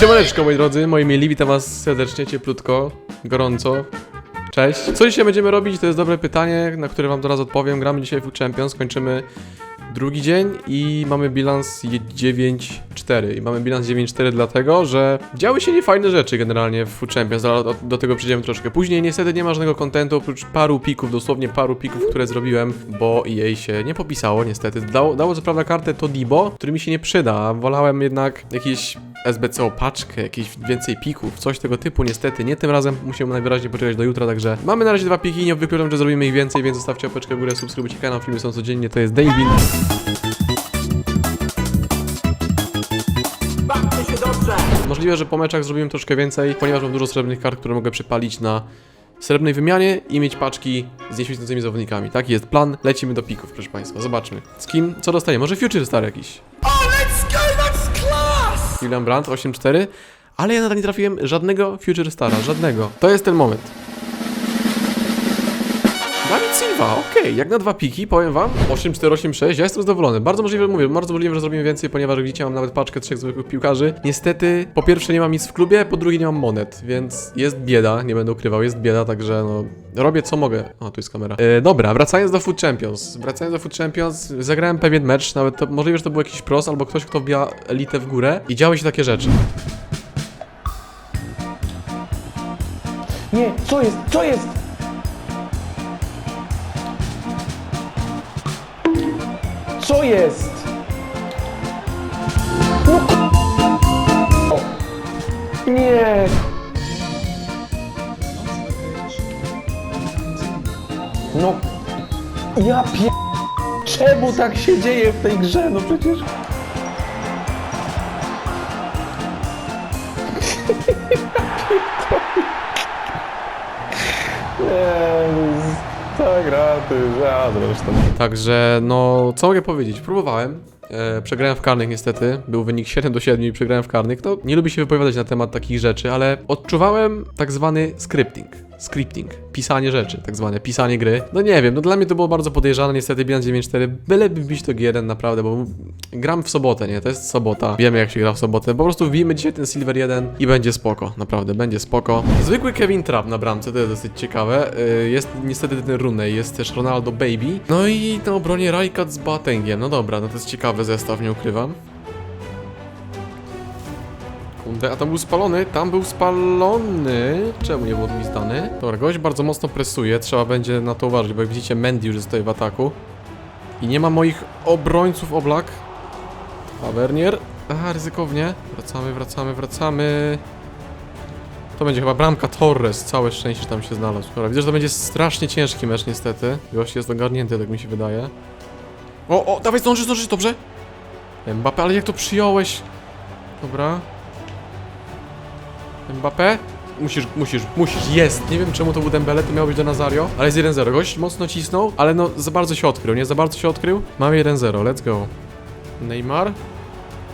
Siemaneczko moi drodzy, moi mieli, witam was serdecznie, cieplutko, gorąco. Cześć. Co dzisiaj będziemy robić? To jest dobre pytanie, na które wam teraz odpowiem. Gramy dzisiaj w Champions, kończymy drugi dzień i mamy bilans je- 9-4. I mamy bilans 9-4 dlatego, że działy się niefajne rzeczy generalnie w Food Champions, ale do, do tego przejdziemy troszkę później. Niestety nie ma żadnego kontentu, oprócz paru pików, dosłownie paru pików, które zrobiłem, bo jej się nie popisało niestety. Dało, dało co prawda kartę Todibo, który mi się nie przyda, wolałem jednak jakieś SBCO paczkę, jakieś więcej pików, coś tego typu. Niestety nie tym razem, musimy najwyraźniej poczekać do jutra, także mamy na razie dwa piki, nie wykluczam, że zrobimy ich więcej, więc zostawcie opeczkę w górę, subskrybujcie kanał, filmy są codziennie, to jest David. Możliwe, że po meczach zrobimy troszkę więcej, ponieważ mam dużo srebrnych kart, które mogę przepalić na srebrnej wymianie i mieć paczki z nieświecącymi zawodnikami. Taki jest plan, lecimy do pików, proszę Państwa, zobaczmy. Z kim, co dostanie? Może Future Star jakiś? Oh, let's go! That's class! Julian Brandt 8-4, ale ja nadal nie trafiłem żadnego Future Stara, żadnego. To jest ten moment. Silva, okej, jak na dwa piki, powiem wam, 8-4-8-6, ja jestem zadowolony. Bardzo możliwe, mówię, bardzo możliwe, że zrobimy więcej, ponieważ widzicie, mam nawet paczkę trzech zwykłych piłkarzy. Niestety, po pierwsze nie mam nic w klubie, po drugie nie mam monet, więc jest bieda, nie będę ukrywał, jest bieda, także no, robię co mogę. O, tu jest kamera. E, dobra, wracając do Food Champions. Wracając do Food Champions, zagrałem pewien mecz, nawet to, możliwe, że to był jakiś pros, albo ktoś, kto wbija elitę w górę i działy się takie rzeczy. Nie, co jest? Co jest? Co jest? No. Nie. No. Ja pie... Czemu tak się dzieje w tej grze? No przecież... Nie, jest ja zresztą. Także, no, co mogę powiedzieć? Próbowałem. E, przegrałem w karnych niestety. Był wynik 7 do 7 i przegrałem w karnych. No, nie lubię się wypowiadać na temat takich rzeczy, ale odczuwałem tak zwany scripting. Scripting. Pisanie rzeczy, tak zwane. Pisanie gry. No nie wiem, no dla mnie to było bardzo podejrzane. Niestety bilans 9-4. Byleby wbić to G1 naprawdę, bo gram w sobotę, nie? To jest sobota. Wiemy jak się gra w sobotę. Po prostu wbijmy dzisiaj ten Silver 1 i będzie spoko. Naprawdę, będzie spoko. Zwykły Kevin Trapp na bramce, to jest dosyć ciekawe. Y, Jest niestety ten Rooney, jest też Ronaldo Baby. No i na obronie Rajkat z Boatengiem. No dobra, no to jest ciekawy zestaw, nie ukrywam. Kunde, a tam był spalony, tam był spalony. Czemu nie był odgwizdany? Dobra, gość bardzo mocno presuje, trzeba będzie na to uważać, bo jak widzicie Mendy już tutaj w ataku. I nie ma moich obrońców oblak. A Wernier? Aha, ryzykownie. Wracamy, wracamy, wracamy. To będzie chyba bramka Torres. Całe szczęście, że tam się znalazł. Dobra, widzę, że to będzie strasznie ciężki mecz niestety. Gość jest ogarnięty, tak mi się wydaje. O, o, dawaj, zdążysz, zdążysz, dobrze? Mbappé, ale jak to przyjąłeś? Dobra. Mbappé? Musisz, musisz, musisz, jest! Nie wiem czemu to był Dembele, to miało być do Nazario, ale jest 1-0. Gość mocno cisnął, ale no za bardzo się odkrył, nie? Za bardzo się odkrył. Mamy 1-0, let's go. Neymar.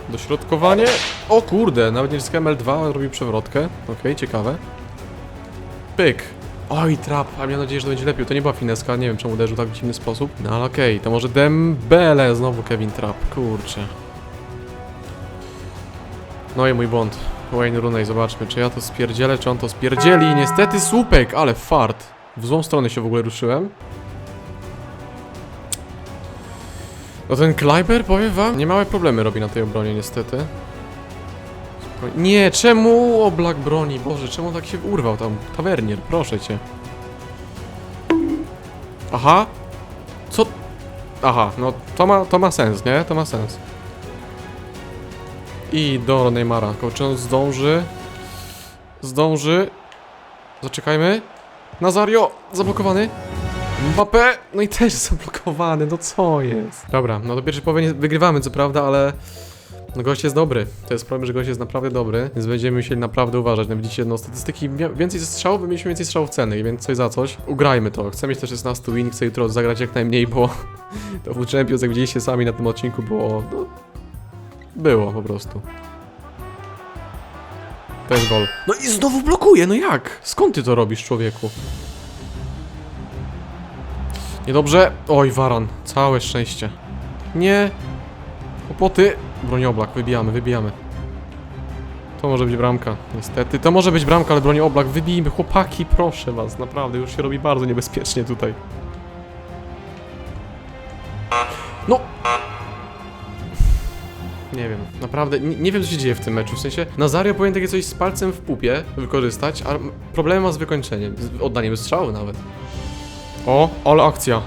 Dośrodkowanie. O kurde, nawet nie zyskałem L2, robił przewrotkę. Okej, ciekawe. Pyk. Oj, trap, a miałem nadzieję, że to będzie lepiej. To nie była fineska, nie wiem czemu uderzył tak w dziwny sposób. No ale okej, to może Dembele, znowu Kevin Trap, kurczę. No i mój błąd. Wayne Rooney, zobaczmy, czy ja to spierdzielę, czy on to spierdzieli. Niestety słupek, ale fart. W złą stronę się w ogóle ruszyłem. No ten Kleiber, powiem wam, niemałe problemy robi na tej obronie niestety. Nie, czemu oblak broni? Boże, czemu tak się urwał tam? Tawernier, proszę cię. Aha. Co? Aha, no to ma, to ma sens, nie? To ma sens. I do Neymara. Tylko zdąży? Zdąży. Zaczekajmy. Nazario, zablokowany. Mbappé, no i też zablokowany, no co jest? Dobra, no do pierwszej połowy nie wygrywamy, co prawda, ale no gość jest dobry. To jest problem, że gość jest naprawdę dobry, więc będziemy musieli naprawdę uważać. No widzicie, no statystyki, więcej strzałów, my mieliśmy więcej strzałów ceny, więc coś za coś. Ugrajmy to. Chcę mieć te 16 win, chcę jutro zagrać jak najmniej, bo to w Champions, jak widzieliście sami na tym odcinku, było, no, było po prostu. To jest gol. No i znowu blokuje, no jak? Skąd ty to robisz, człowieku? Niedobrze. Oj, Waran. Całe szczęście. Nie. Kłopoty. Broni oblak. Wybijamy, wybijamy. To może być bramka, niestety. To może być bramka, ale broni oblak. Wybijmy, chłopaki, proszę was, naprawdę, już się robi bardzo niebezpiecznie tutaj. No! Nie wiem, naprawdę, nie, nie wiem co się dzieje w tym meczu, w sensie Nazario powinien takie coś z palcem w pupie wykorzystać, a problem ma z wykończeniem, z oddaniem strzału nawet. O, ale akcja.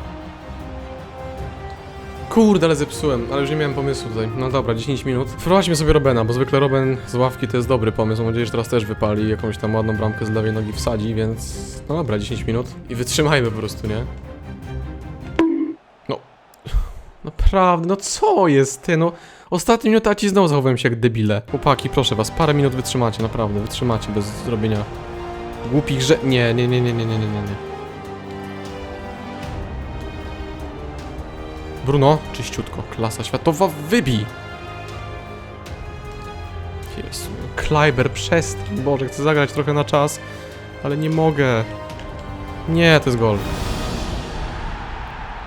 Kurde, ale zepsułem, ale już nie miałem pomysłu tutaj. No dobra, 10 minut. Wprowadźmy sobie Robena, bo zwykle Roben z ławki to jest dobry pomysł. Mam nadzieję, że teraz też wypali jakąś tam ładną bramkę z lewej nogi wsadzi, więc... No dobra, 10 minut. I wytrzymajmy po prostu, nie? No... Naprawdę, no co jest ty, no... Ostatnie minuty, a znowu zachowałem się jak debile. Chłopaki, proszę was, parę minut wytrzymacie, naprawdę, wytrzymacie bez zrobienia głupich. Nie, nie, nie, nie, nie, nie, nie, nie. nie. Bruno, czyściutko, klasa światowa, wybij! Jezu, Kleiber, przestań, Boże, chcę zagrać trochę na czas, ale nie mogę. Nie, to jest gol.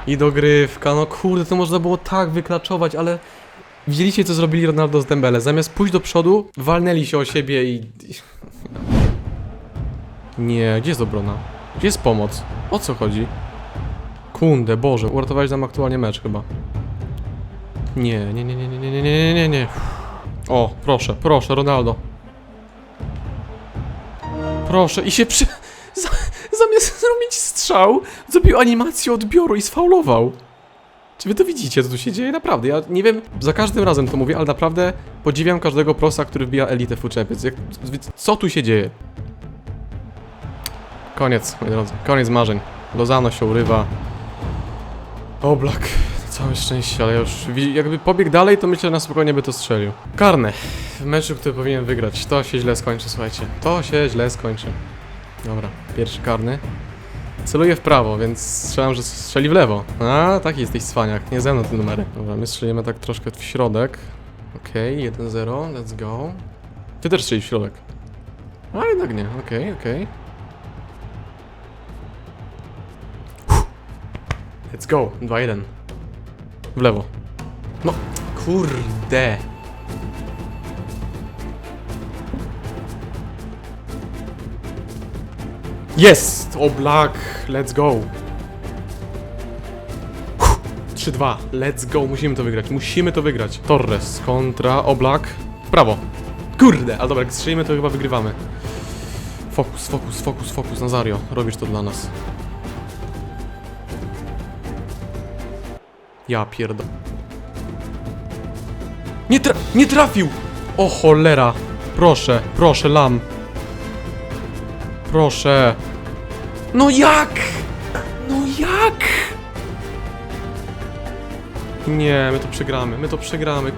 I dogrywka, no kurde, to można było tak wyklaczować, ale... Widzieliście, co zrobili Ronaldo z Dembele? Zamiast pójść do przodu, walnęli się o siebie i... Nie, gdzie jest obrona? Gdzie jest pomoc? O co chodzi? Kunde, Boże, uratowałeś nam aktualnie mecz chyba. Nie, nie, nie, nie, nie, nie, nie, nie, nie. O, proszę, proszę, Ronaldo. Proszę, i się przy... Za, zamiast zrobić strzał, zrobił animację odbioru i sfaulował. Czy wy to widzicie, co tu się dzieje? Naprawdę, ja nie wiem, za każdym razem to mówię, ale naprawdę podziwiam każdego prosa, który wbija elitę w Champions. Jak, co tu się dzieje? Koniec, moi drodzy, koniec marzeń. Lozano się urywa. Oblak, całe szczęście, ale już jakby pobiegł dalej, to myślę, że na spokojnie by to strzelił. Karne, w meczu, który powinien wygrać. To się źle skończy, słuchajcie. To się źle skończy. Dobra, pierwszy karny. Celuję w prawo, więc strzelam, że strzeli w lewo. A, taki jesteś cwaniak, nie ze mną te numery. Dobra, my strzelimy tak troszkę w środek. Okej, 1-0, let's go. Ty też strzelisz w środek. A jednak nie, okej, okej. Let's go, 2-1. W lewo. No, kurde. Jest! Oblak, let's go. 3-2, let's go, musimy to wygrać, musimy to wygrać. Torres kontra Oblak. Prawo. Kurde, ale dobra, jak strzelimy to chyba wygrywamy. Fokus, fokus, fokus, fokus, Nazario, robisz to dla nas. Ja pierdol. Nie tra nie trafił! O cholera! Proszę, proszę, lam. Proszę. No jak? No jak? Nie, my to przegramy, my to przegramy.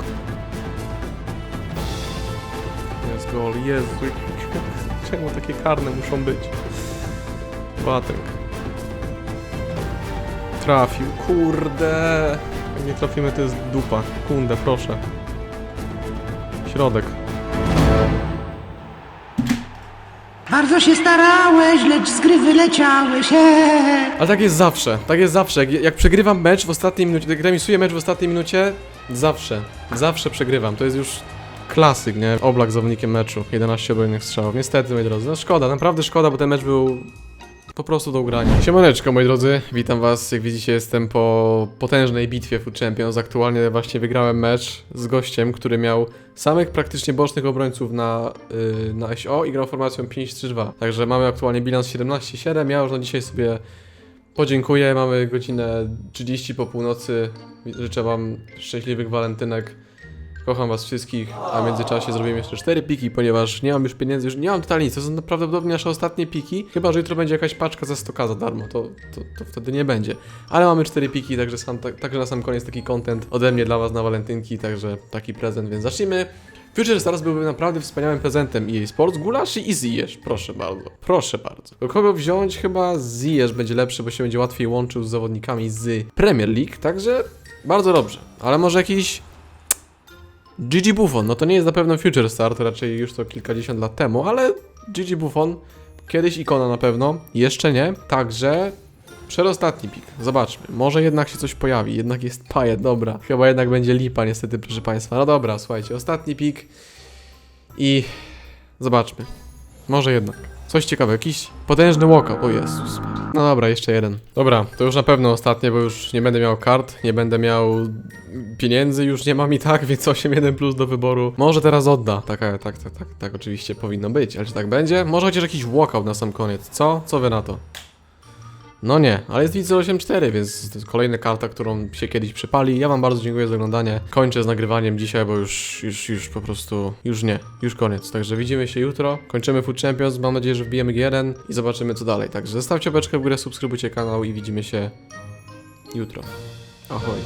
Jest gol, Jezu. Czemu takie karne muszą być? Batek. Trafił, kurde. Jak nie trafimy, to jest dupa. Kunde, proszę. Środek. Bardzo się starałeś, lecz z gry wyleciałeś. Eee. Ale tak jest zawsze, tak jest zawsze. Jak, jak przegrywam mecz w ostatniej minucie, jak remisuję mecz w ostatniej minucie, zawsze, zawsze przegrywam. To jest już klasyk, nie? Oblak zawodnikiem meczu, 11 obronnych strzałów. Niestety, moi drodzy, no szkoda, naprawdę szkoda, bo ten mecz był po prostu do ugrania. Siemaneczko, moi drodzy, witam was. Jak widzicie, jestem po potężnej bitwie Food Champions. Aktualnie właśnie wygrałem mecz z gościem, który miał samych praktycznie bocznych obrońców na, yy, na SO i grał formacją 5-3-2. Także mamy aktualnie bilans 17-7. Ja już na dzisiaj sobie podziękuję. Mamy godzinę 30 po północy. Życzę wam szczęśliwych walentynek. Kocham was wszystkich, a w międzyczasie zrobimy jeszcze 4 piki, ponieważ nie mam już pieniędzy, już nie mam totalnie nic. To są prawdopodobnie nasze ostatnie piki. Chyba, że jutro będzie jakaś paczka za 100k za darmo, to, to, to wtedy nie będzie. Ale mamy 4 piki, także, sam, tak, także na sam koniec taki content ode mnie dla was na walentynki, także taki prezent, więc zacznijmy. Future Stars byłby naprawdę wspaniałym prezentem EA Sports, Gulasz i Ziyech, proszę bardzo, proszę bardzo. Do kogo wziąć? Chyba Ziyech będzie lepszy, bo się będzie łatwiej łączył z zawodnikami z Premier League, także bardzo dobrze. Ale może jakiś Gigi Buffon, no to nie jest na pewno Future Star, to raczej już to kilkadziesiąt lat temu, ale Gigi Buffon, kiedyś ikona na pewno, jeszcze nie, także przedostatni pik, zobaczmy, może jednak się coś pojawi, jednak jest Pajet, dobra, chyba jednak będzie lipa niestety, proszę Państwa, no dobra, słuchajcie, ostatni pik i Zobaczmy. Może jednak. Coś ciekawego, jakiś potężny walkout. O Jezus. No dobra, jeszcze jeden. Dobra, to już na pewno ostatnie, bo już nie będę miał kart, nie będę miał pieniędzy, już nie mam i tak, więc 8-1 plus do wyboru. Może teraz odda. Taka, tak, tak, tak, tak oczywiście powinno być, ale czy tak będzie? Może chociaż jakiś walkout na sam koniec. Co? Co wy na to? No nie, ale jest Witzel 8.4, więc to jest kolejna karta, którą się kiedyś przypali. Ja wam bardzo dziękuję za oglądanie. Kończę z nagrywaniem dzisiaj, bo już, już, już po prostu, już nie, już koniec. Także widzimy się jutro. Kończymy Food Champions, mam nadzieję, że wbijemy G1 i zobaczymy co dalej. Także zostawcie beczkę w górę, subskrybujcie kanał i widzimy się jutro. Ahoj.